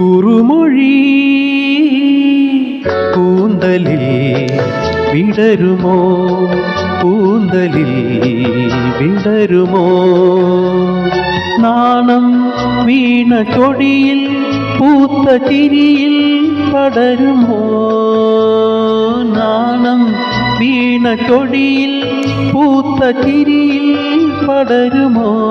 കുറുമൊഴി കൂന്തലിൽ വിടരുമോ? കൂന്തലിൽ വിടരുമോ? നാണം വീണ കൊടിയിൽ പൂത്ത ചിരിയിൽ പടരുമോ? നാണം വീണ കൊടിയിൽ പൂത്ത ചിരിയിൽ പടരുമോ?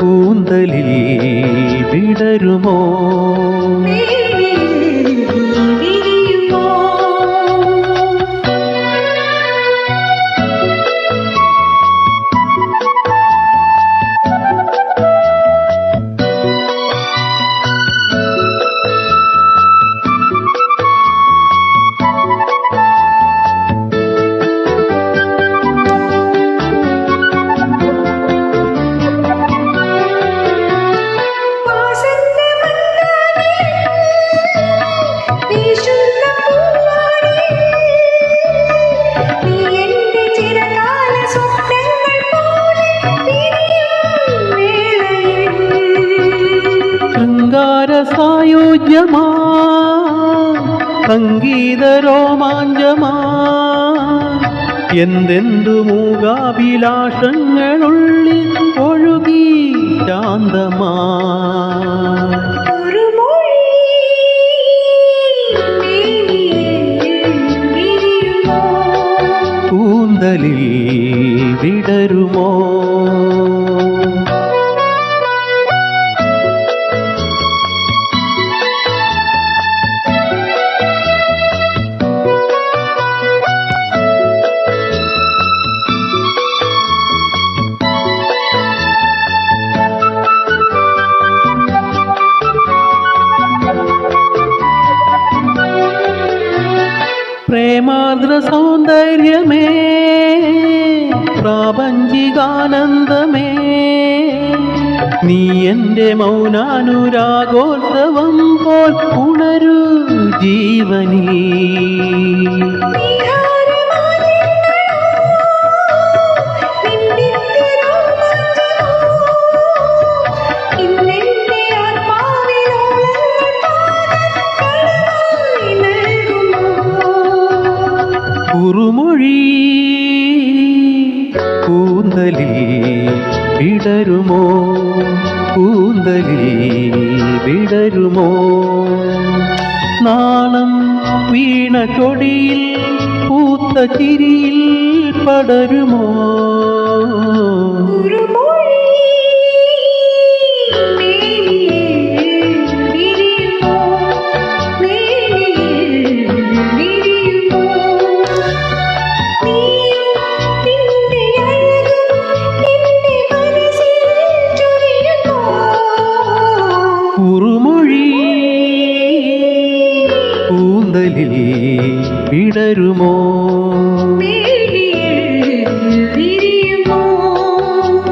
കൂന്തലിൽ വിടരുമോ? സായുജ്യമാ സംഗീത രോമാഞ്ചമാ എന്തെന്തു മൂകാഭിലാഷങ്ങളുള്ളിൽ ഒഴുകി ശാന്തമാ ഒരു മൊഴി വിരിയുമോ കൂന്തലിൽ പ്രേമാർദ്ര സൗന്ദര്യമേ പ്രാപഞ്ചികാനന്ദമേ. നീ എന്റെ മൗനാനുരാഗോത്സവം പോൽ ഉണരൂ ജീവനീ. കൂന്തലിൽ വിടരുമോ? കൂന്തലിൽ വിടരുമോ? നാണം വീണ കൊടിയിൽ പൂത്ത ചിരിയിൽ പടരുമോ? വിടരുമോ?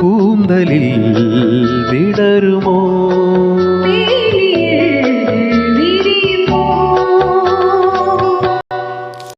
കൂന്തലിൽ വിടരുമോ?